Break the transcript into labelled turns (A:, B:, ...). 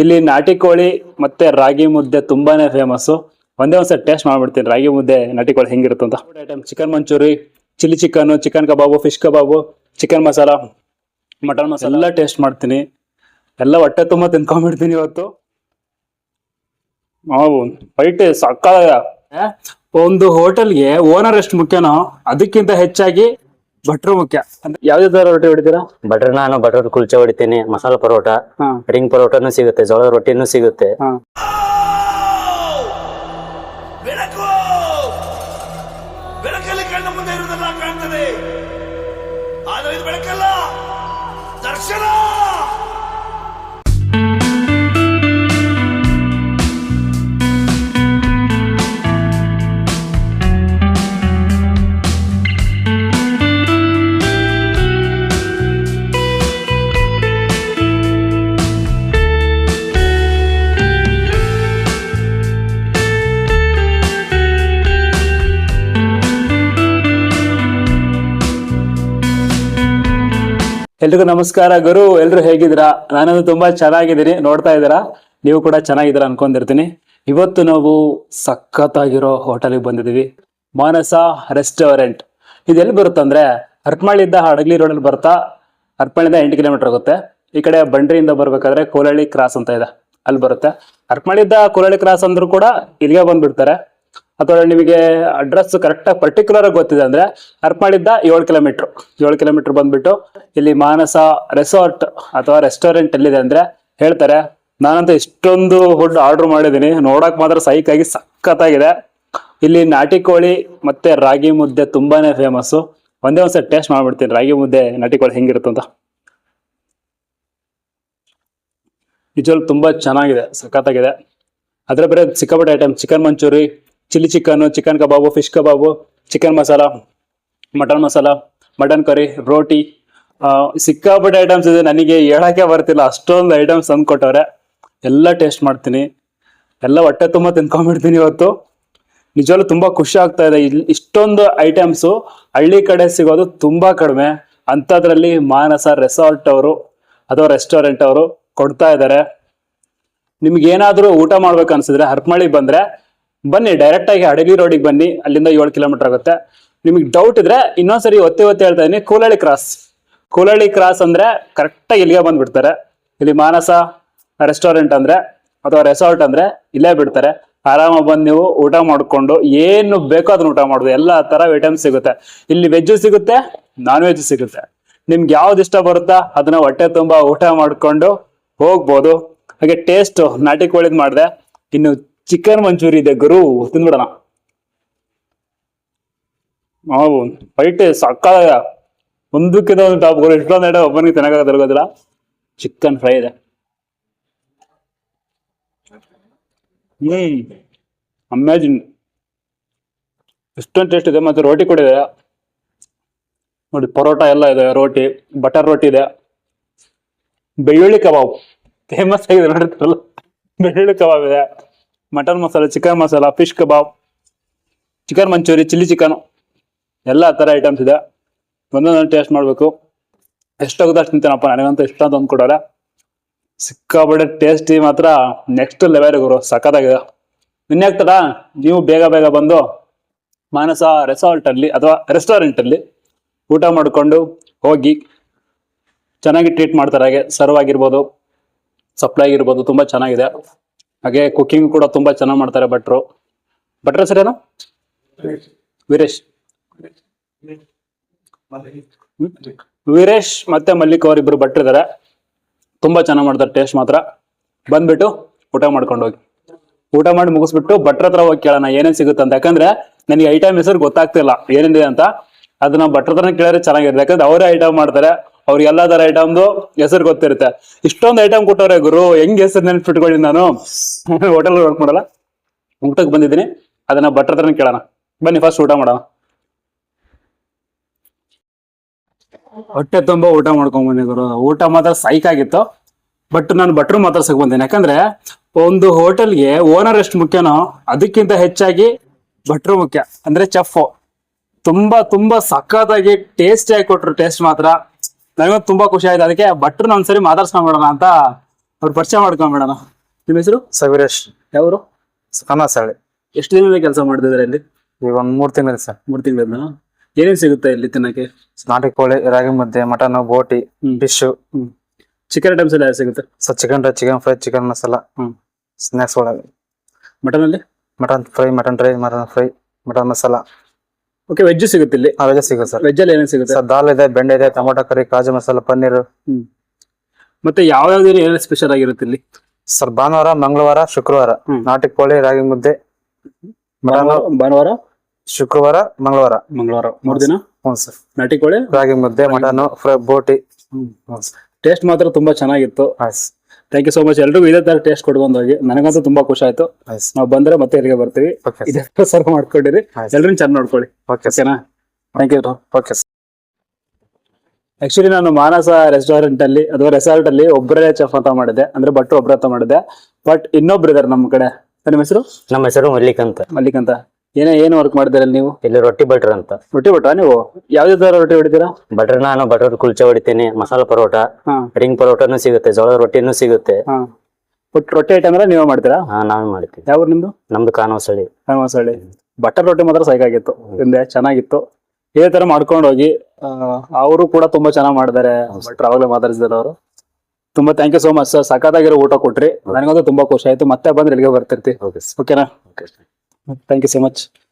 A: ಇಲ್ಲಿ ನಾಟಿ ಕೋಳಿ ಮತ್ತೆ ರಾಗಿ ಮುದ್ದೆ ತುಂಬಾನೇ ಫೇಮಸ್ ಒಂದೇ ಒಂದ್ಸರಿ ಟೇಸ್ಟ್ ಮಾಡ್ಬಿಡ್ತೀನಿ. ರಾಗಿ ಮುದ್ದೆ ನಾಟಿ ಕೋಳಿ ಹೆಂಗಿರುತ್ತೆ ಅಂತ. Item chicken manchuri chilli chicken chicken kebab fish kebab chicken masala mutton masala ಎಲ್ಲ ಟೇಸ್ಟ್ ಮಾಡ್ತೀನಿ. ಎಲ್ಲ ಹೊಟ್ಟೆ ತುಂಬ ತಿನ್ಕೊಂಡ್ಬಿಡ್ತೀನಿ ಇವತ್ತು. ಮಾವು ವೈಟ್ ಸಕ್ಕ ಒಂದು ಹೋಟೆಲ್ಗೆ ಓನರ್ ಎಷ್ಟು ಮುಖ್ಯನೋ ಅದಕ್ಕಿಂತ ಹೆಚ್ಚಾಗಿ ಭಟ್ರು ಮುಖ್ಯ. ಅಂದ್ರೆ ಯಾವ್ದೇ ತರ ರೊಟ್ಟಿ ಹೊಡಿತೀರಾ?
B: ಬಟರ್ ನಾನು ಬಟರ್ ಕುಲ್ಚೆ ಹೊಡಿತೀನಿ ಮಸಾಲ ಪರೋಟ
A: ಹಾ.
B: ರಿಂಗ್ ಪರೋಟನು ಸಿಗುತ್ತೆ ಜೋಳದ ರೊಟ್ಟಿನೂ ಸಿಗುತ್ತೆ.
A: ಹಾ.
C: ಬೆಳಕು! ಬೆಳಕಲ್ಲಿ ಕಣ್ಣ ಮುಂದೆ ಇರುವುದೆಲ್ಲ ಕಾಣ್ತದೆ. ಆದರೆ ಇದು ಬೆಳಕಲ್ಲ ದರ್ಶನ!
A: ಎಲ್ರಿಗೂ ನಮಸ್ಕಾರ ಗುರು, ಎಲ್ರು ಹೇಗಿದ್ದೀರಾ? ನಾನು ತುಂಬಾ ಚೆನ್ನಾಗಿದ್ದೀನಿ. ನೋಡ್ತಾ ಇದ್ದೀರಾ? ನೀವು ಕೂಡ ಚೆನ್ನಾಗಿದ್ದೀರಾ ಅನ್ಕೊಂಡಿರ್ತೀನಿ. ಇವತ್ತು ನಾವು ಸಖತ್ತಾಗಿರೋ ಹೋಟೆಲ್ಗೆ ಬಂದಿದ್ದೀವಿ. ಮಾನಸ ರೆಸ್ಟೋರೆಂಟ್. ಇದೆಲ್ಲಿ ಬರುತ್ತಂದ್ರೆ ಹರಪನಹಳ್ಳಿಯಿಂದ ಹಡಗಲಿ ರೋಡಲ್ಲಿ ಬರ್ತಾ ಹರಪನಹಳ್ಳಿಯಿಂದ ಎಂಟು ಕಿಲೋಮೀಟರ್ ಆಗುತ್ತೆ. ಈ ಕಡೆ ಬಂಡ್ರಿಯಿಂದ ಬರ್ಬೇಕಾದ್ರೆ ಕೋಲಹಳ್ಳಿ ಕ್ರಾಸ್ ಅಂತ ಇದೆ. ಅಲ್ಲಿ ಬರುತ್ತೆ. ಹರಪನಹಳ್ಳಿಯಿಂದ ಕೋಲಹಳ್ಳಿ ಕ್ರಾಸ್ ಅಂದ್ರೂ ಕೂಡ ಇಲ್ಲಿಗೆ ಬಂದ್ಬಿಡ್ತಾರೆ. ಅಥವಾ ನಿಮಗೆ ಅಡ್ರೆಸ್ ಕರೆಕ್ಟಾಗಿ ಪರ್ಟಿಕ್ಯುಲರ್ ಆಗಿ ಗೊತ್ತಿದೆ ಅಂದ್ರೆ ಅರ್ಪಾಳಿದ್ದ ಏಳು ಕಿಲೋಮೀಟರ್ ಏಳು ಕಿಲೋಮೀಟರ್ ಬಂದ್ಬಿಟ್ಟು ಇಲ್ಲಿ ಮಾನಸ ರೆಸಾರ್ಟ್ ಅಥವಾ ರೆಸ್ಟೋರೆಂಟ್ ಎಲ್ಲಿದೆ ಅಂದ್ರೆ ಹೇಳ್ತಾರೆ. ನಾನಂತೂ ಇಷ್ಟೊಂದು ಫುಡ್ ಆರ್ಡರ್ ಮಾಡಿದ್ದೀನಿ. ನೋಡಕ್ ಮಾತ್ರ ಸೈಕ್ ಆಗಿ ಸಖತ್ತಾಗಿದೆ. ಇಲ್ಲಿ ನಾಟಿ ಕೋಳಿ ಮತ್ತೆ ರಾಗಿ ಮುದ್ದೆ ತುಂಬಾನೇ ಫೇಮಸ್ ಒಂದೇ ಒಂದ್ಸರಿ ಟೇಸ್ಟ್ ಮಾಡ್ಬಿಡ್ತೀನಿ. ರಾಗಿ ಮುದ್ದೆ, ನಾಟಿ ಕೋಳಿ ಹೆಂಗಿರುತ್ತೆ ಅಂತ. ನಿಜವಾಗ್ಲೂ ತುಂಬಾ ಚೆನ್ನಾಗಿದೆ, ಸಖತ್ತಾಗಿದೆ. ಅದರ ಬೇರೆ ಸಿಕ್ಕಾಪಟ್ಟೆ item chicken manchuri chilli chicken chicken kebab, fish kebab, chicken masala, mutton masala, mutton curry, roti. ಸಿಕ್ಕಾಪಟ್ಟೆ ಐಟಮ್ಸ್ ಇದೆ. ನನಗೆ ಹೇಳೋಕ್ಕೆ ಬರ್ತಿಲ್ಲ. ಅಷ್ಟೊಂದು ಐಟಮ್ಸ್ ತಂದು ಕೊಟ್ಟವ್ರೆ. ಎಲ್ಲ ಟೇಸ್ಟ್ ಮಾಡ್ತೀನಿ. ಎಲ್ಲ ಹೊಟ್ಟೆ ತುಂಬ ತಿನ್ಕೊಂಡ್ಬಿಡ್ತೀನಿ ಇವತ್ತು. ನಿಜವಾಗ್ಲೂ ತುಂಬ ಖುಷಿ ಆಗ್ತಾ ಇದೆ. ಇಲ್ಲಿ ಇಷ್ಟೊಂದು ಐಟಮ್ಸು ಹಳ್ಳಿ ಕಡೆ ಸಿಗೋದು ತುಂಬ ಕಡಿಮೆ. ಅಂಥದ್ರಲ್ಲಿ ಮಾನಸ ರೆಸಾರ್ಟ್ ಅವರು ಅಥವಾ ರೆಸ್ಟೋರೆಂಟ್ ಅವರು ಕೊಡ್ತಾ ಇದ್ದಾರೆ. ನಿಮ್ಗೆ ಏನಾದರೂ ಊಟ ಮಾಡ್ಬೇಕು ಅನ್ಸಿದ್ರೆ ಹರ್ಪಮಳಿಗೆ ಬಂದ್ರೆ ಬನ್ನಿ ಡೈರೆಕ್ಟ್ ಆಗಿ ಅಡಗಿ ರೋಡಿಗೆ ಬನ್ನಿ, ಅಲ್ಲಿಂದ ಏಳು ಕಿಲೋಮೀಟರ್ ಆಗುತ್ತೆ. ನಿಮಗೆ ಡೌಟ್ ಇದ್ರೆ ಇನ್ನೊಂದ್ಸರಿ ಒತ್ತಿ ಒತ್ತೆ ಹೇಳ್ತಾ ಇದೀನಿ ಕೂಲಹಳ್ಳಿ ಕ್ರಾಸ್ ಕೂಲಳ್ಳಿ ಕ್ರಾಸ್ ಅಂದ್ರೆ ಕರೆಕ್ಟಾಗಿ ಇಲ್ಲಿಗೆ ಬಂದ್ಬಿಡ್ತಾರೆ. ಇಲ್ಲಿ ಮಾನಸ ರೆಸ್ಟೋರೆಂಟ್ ಅಂದ್ರೆ ಅಥವಾ ರೆಸಾರ್ಟ್ ಅಂದ್ರೆ ಇಲ್ಲೇ ಬಿಡ್ತಾರೆ. ಆರಾಮಾಗಿ ಬಂದು ನೀವು ಊಟ ಮಾಡಿಕೊಂಡು, ಏನು ಬೇಕೋ ಅದನ್ನ ಊಟ ಮಾಡ್ಬೋದು. ಎಲ್ಲ ತರ ಐಟಮ್ಸ್ ಸಿಗುತ್ತೆ. ಇಲ್ಲಿ ವೆಜ್ ಸಿಗುತ್ತೆ ನಾನ್ ವೆಜ್ ಸಿಗುತ್ತೆ. ನಿಮ್ಗೆ ಯಾವ್ದು ಇಷ್ಟ ಬರುತ್ತಾ ಅದನ್ನ ಹೊಟ್ಟೆ ತುಂಬಾ ಊಟ ಮಾಡಿಕೊಂಡು ಹೋಗ್ಬೋದು. ಹಾಗೆ ಟೇಸ್ಟ್ ನಾಟಿ ಕೋಳಿದ್ ಮಾಡಿದೆ. ಇನ್ನು ಚಿಕನ್ ಮಂಚೂರಿ ಇದೆ ಗುರು ತಿಂದ್ಬಿಡೋಣ ನಾವು ವೈಟ್ ಸಕ್ಕಾಲ ಒಂದಕ್ಕಿಂತ ಒಂದು ಟಾಪ್ ಗುರು ಇಷ್ಟೊಂದು ಐಟಮ್ ಒಬ್ಬನಿಗೆ ತಿನ್ನಕ್ಕಾಗತ್ತೆ ಗೊತ್ತಿಲ್ಲ. ಚಿಕನ್ ಫ್ರೈ ಇದೆ. ಹ್ಮ್ ಅಮೇಜಿನ್ ಎಷ್ಟೊಂದು ಟೇಸ್ಟ್ ಇದೆ ಮತ್ತೆ ರೋಟಿ ಕೂಡ ಇದೆ. ನೋಡಿ, ಪರೋಟ ಎಲ್ಲ ಇದೆ, ರೋಟಿ ಬಟರ್ ರೋಟಿ ಇದೆ. ಬೆಳ್ಳುಳ್ಳಿ ಕಬಾಬ್. ಫೇಮಸ್ ಆಗಿದೆ ನೋಡಿರ್ತಾರಲ್ಲ ಬೆಳ್ಳುಳ್ಳಿ ಕಬಾಬ್ ಇದೆ. Mutton masala, chicken masala, fish kebab, chicken manchuri, chilli chicken, ಎಲ್ಲ ಥರ ಐಟಮ್ಸ್ ಇದೆ. ಒಂದೊಂದೊಂದು ಟೇಸ್ಟ್ ಮಾಡಬೇಕು. ಎಷ್ಟಾಗುತ್ತೆ ಅಷ್ಟು ತಿಂತೇನಪ್ಪ, ನನಗಂತೂ ಇಷ್ಟ ಅಂತ ಅಂದ್ಕೊಡೋರೆ ಸಿಕ್ಕಾಪಟ್ಟೆ ಟೇಸ್ಟಿ ಮಾತ್ರ. ನೆಕ್ಸ್ಟ್ ಲೆವೆಲ್ ಗುರು, ಸಖತ್ತಾಗಿದೆ. ಇನ್ಯಾಗ್ತದ ನೀವು ಬೇಗ ಬೇಗ ಬಂದು ಮಾನಸ ರೆಸಾರ್ಟಲ್ಲಿ ಅಥವಾ ರೆಸ್ಟೋರೆಂಟ್ ಅಲ್ಲಿ ಊಟ ಮಾಡಿಕೊಂಡು ಹೋಗಿ ಚೆನ್ನಾಗಿ ಟ್ರೀಟ್ ಮಾಡ್ತಾರೆ. ಹಾಗೆ ಸರ್ವ್ ಆಗಿರ್ಬೋದು ಸಪ್ಲೈ ಆಗಿರ್ಬೋದು, ತುಂಬ ಚೆನ್ನಾಗಿದೆ. ಹಾಗೆ ಕುಕ್ಕಿಂಗ್ ಕೂಡ ತುಂಬಾ ಚೆನ್ನಾಗಿ ಮಾಡ್ತಾರೆ ಭಟ್ರು. ಭಟ್ರ ಹೆಸರೇನು ವೀರೇಶ್? ವೀರೇಶ್ ಮತ್ತೆ ಮಲ್ಲಿಕ್ ಅವರಿಬ್ರು ಭಟ್ರಿದ್ದಾರೆ ತುಂಬಾ ಚೆನ್ನಾಗಿ ಮಾಡ್ತಾರೆ ಟೇಸ್ಟ್ ಮಾತ್ರ. ಬಂದ್ಬಿಟ್ಟು ಊಟ ಮಾಡ್ಕೊಂಡು ಹೋಗಿ. ಊಟ ಮಾಡಿ ಮುಗಿಸ್ಬಿಟ್ಟು ಭಟ್ರ ಹತ್ರ ಹೋಗಿ ಕೇಳೋಣ, ಏನೇನ್ ಸಿಗುತ್ತೆ ಅಂತ. ಯಾಕಂದ್ರೆ ನನಗೆ ಐಟಮ್ ಹೆಸರು ಗೊತ್ತಾಗ್ತಿಲ್ಲ, ಏನಿದೆ ಅಂತ. ಅದನ್ನ ಭಟ್ರ ಹತ್ರನೇ ಕೇಳಿದ್ರೆ ಚೆನ್ನಾಗಿರುತ್ತೆ. ಯಾಕಂದ್ರೆ ಅವರೇ ಐಟಮ್ ಮಾಡ್ತಾರೆ. ಅವ್ರಿಗೆ ಎಲ್ಲಾ ತರ ಐಟಮ್ದು ಹೆಸರು ಗೊತ್ತಿರುತ್ತೆ. ಇಷ್ಟೊಂದು ಐಟಮ್ ಕೊಟ್ಟವ್ರೆ ಗುರು, ಹೆಂಗ್ ಹೆಸರು ನೆನ್ಪಿಟ್ಕೊಳ್ಳಿ ನಾನು? ಹೋಟೆಲ್ ವರ್ಕ್ ಮಾಡಲ್ಲ? ಊಟಕ್ಕೆ ಬಂದಿದ್ದೀನಿ. ಅದನ್ನ ಭಟ್ರ ಹತ್ರನೇ ಕೇಳೋಣ. ಬನ್ನಿ ಫಸ್ಟ್ ಊಟ ಮಾಡೋಣ. ಹೊಟ್ಟೆ ತುಂಬಾ ಊಟ ಮಾಡ್ಕೊಂಡ್ ಬನ್ನಿ ಗುರು. ಊಟ ಮಾತ್ರ ಸೈಕ್ ಆಗಿತ್ತು. ಬಟ್ ನಾನು ಭಟ್ರು ಮಾತಾಡ್ಸಕ್ ಬಂದೇನೆ. ಯಾಕಂದ್ರೆ ಒಂದು ಹೋಟೆಲ್ಗೆ ಓನರ್ ಎಷ್ಟು ಮುಖ್ಯನೋ ಅದಕ್ಕಿಂತ ಹೆಚ್ಚಾಗಿ ಭಟ್ರು ಮುಖ್ಯ. ಅಂದ್ರೆ ಚೆಫ್ ತುಂಬಾ ತುಂಬಾ ಸಖತ್ತಾಗಿ ಟೇಸ್ಟಿ ಆಗಿ ಕೊಟ್ರು ಟೇಸ್ಟ್ ಮಾತ್ರ. ನನಗೂ ತುಂಬಾ ಖುಷಿ ಆಯ್ತು. ಅದಕ್ಕೆ ಭಟ್ರನ್ನ ಒಂದ್ಸರಿ ಮಾತಾಡ್ಸ್ಕೊಂಡ್ಬಿಡೋಣ ಅಂತ ಅವ್ರು ಪರಿಚಯ ಮಾಡ್ಕೊಂಬಿಡೋಣ ನಿಮ್ಮ ಹೆಸರು?
D: ಸವಿರೇಶ್.
A: ಯಾವರು?
D: ಕನಸಳ್ಳಿ
A: ಎಷ್ಟು ದಿನದ ಕೆಲಸ ಮಾಡಿದ್ರೆ ಇಲ್ಲಿ?
D: ಈಗ ಒಂದ್ ಮೂರ್ ತಿಂಗಳು ಸರ್.
A: ಮೂರ್ ತಿಂಗಳಿಂದ ಏನೇನ್ ಸಿಗುತ್ತೆ ಇಲ್ಲಿ ತಿನ್ನಕ್ಕೆ?
D: ನಾಟಿ ಕೋಳಿ ರಾಗಿ ಮುದ್ದೆ ಮಟನ್ ಬೋಟಿ
A: ಹ್ಮ್.
D: ಫಿಶ್
A: ಚಿಕನ್ ಐಟಮ್ಸ್ ಎಲ್ಲ ಸಿಗುತ್ತೆ?
D: Sir chicken dry chicken fry chicken masala.
A: Hmm.
D: Snacks ಒಳಗೆ.
A: ಮಟನ್ ಅಲ್ಲಿ
D: mutton fry mutton dry mutton fry mutton masala.
A: Okay veg ಸಿಗುತ್ತೆ ಇಲ್ಲಿ.
D: ವೆಜ್ ಸಿಗುತ್ತೆ ಸರ್.
A: ವೆಜ್ ಅಲ್ಲಿ ಏನೇನು ಸಿಗುತ್ತೆ?
D: ಸರ್ ದಾಲ್ ಇದೆ ಬೆಂಡೆ ಇದೆ ಟೊಮೊಟೊ ಕರಿ ಕಾಜು ಮಸಾಲ ಪನ್ನೀರ್.
A: ಮತ್ತೆ ಯಾವ ಯಾವ ದಿನ ಏನೇನು ಸ್ಪೆಷಲ್ ಆಗಿರುತ್ತೆ ಇಲ್ಲಿ?
D: ಸರ್ ಭಾನುವಾರ ಮಂಗಳವಾರ ಶುಕ್ರವಾರ. ನಾಟಿ ಕೋಳಿ ರಾಗಿ ಮುದ್ದೆ.
A: ಭಾನುವಾರ- ಭಾನುವಾರ?
D: ಶುಕ್ರವಾರ ಮಂಗಳವಾರ.
A: ಮಂಗಳವಾರ. ಮೂರು ದಿನ?
D: ಹ್ಞೂ ಸರ್.
A: ನಾಟಿ ಕೋಳಿ
D: ರಾಗಿ ಮುದ್ದೆ ಮಟನ್ ಫ್ರೈ ಬೋಟಿ.
A: ಟೇಸ್ಟ್ ಮಾತ್ರ ತುಂಬಾ ಚೆನ್ನಾಗಿತ್ತು.
D: ಆಯ್ತು
A: ಥ್ಯಾಂಕ್ ಯು ಸೋ ಮಚ್ ಎಲ್ರಿಗೂ ಇದೇ ತರ ಟೇಸ್ಟ್ ಕೊಡ್ಕೊಂಡು ಹೋಗಿ. ನನಗಂತೂ ತುಂಬಾ ಖುಷಿ ಆಯ್ತು. ನಾವು ಬಂದ್ರೆ ಮತ್ತೆ ಇಲ್ಲಿಗೆ ಬರ್ತೀವಿ. ಸರ್ವ್ ಮಾಡ್ಕೊಂಡಿರಿ. ಎಲ್ರನ್ನ ಚೆನ್ನಾಗಿ ನೋಡ್ಕೊಳ್ಳಿ. ಓಕೆನಾ ಥ್ಯಾಂಕ್ ಯು
D: ಓಕೆ
A: ಆಕ್ಚುಲಿ ನಾನು ಮಾನಸ ರೆಸ್ಟೋರೆಂಟ್ ಅಲ್ಲಿ ಅಥವಾ ರೆಸಾರ್ಟ್ ಅಲ್ಲಿ ಒಬ್ಬರೇ ಚೆಫ್ ಅಂತ ಮಾಡಿದ್ದೆ. ಅಂದ್ರೆ ಭಟ್ರು ಒಬ್ಬರ ಅಂತ ಮಾಡಿದ್ದೆ. ಬಟ್ ಇನ್ನೊಬ್ರು ಇದಾರೆ ನಮ್ಮ ಕಡೆ. ನಿಮ್ಮ ಹೆಸರು?
B: ನಮ್ಮ ಹೆಸರು ಮಲ್ಲಿಕ್ ಅಂತ
A: ಮಲ್ಲಿಕ್ ಅಂತ ಏನೇ ಏನು ವರ್ಕ್ ಮಾಡಿದಾರೆ ನೀವು?
B: ಇಲ್ಲಿ ರೊಟ್ಟಿ ಬಟ್ರ್ ಅಂತ.
A: ರೊಟ್ಟಿ ಬಟ್ರ ನೀವು? ಯಾವ್ದೇ ತರ ರೊಟ್ಟಿ ಹೊಡಿತೀರಾ?
B: ಬಟರ್ ನಾನು ಬಟರ್ ಕುಲ್ಚೆ ಹೊಡಿತೀನಿ ಮಸಾಲ ಪರೋಟ
A: ಹಾ.
B: ರಿಂಗ್ ಪರೋಟನು ಸಿಗುತ್ತೆ ಜೋಳದ ರೊಟ್ಟಿನೂ ಸಿಗುತ್ತೆ.
A: ಹಾ. ರೊಟ್ಟಿ ಐಟಮ್ ಎಲ್ಲ ನೀವೇ ಮಾಡ್ತೀರಾ?
B: ಹಾ ನಾವೇ ಮಾಡ್ತೀವಿ.
A: ಯಾವ ನಿಮ್ದು?
B: ನಮ್ದು ಕಾನವಸಳಿ
A: ಕಾನವಸಳ್ಳಿ ಬಟರ್ ರೊಟ್ಟಿ ಮಾತ್ರ ಸಾಕಾಗಿತ್ತು ಹಿಂದೆ ಚೆನ್ನಾಗಿತ್ತು. ಇದೇ ತರ ಮಾಡ್ಕೊಂಡು ಹೋಗಿ ಅವರು ಕೂಡ ತುಂಬಾ ಚೆನ್ನಾಗಿ ಮಾಡಿದ್ದಾರೆ ಬಟ್ ಅವಾಗಲೇ ಮಾತಾಡಿಸಿದಾರೆ ಅವರು. ತುಂಬಾ thank you so much sir ಸಖತ್ತಾಗಿರೋ ಊಟ ಕೊಟ್ರಿ. ನನಗಂತೂ ತುಂಬಾ ಖುಷಿ ಆಯ್ತು. ಮತ್ತೆ ಬಂದ್ರೆ ಇಲ್ಲಿಗೆ ಬರ್ತಿರ್ತಿ.
B: ಓಕೆ
A: ಓಕೆನಾ
B: okay
A: thank you so much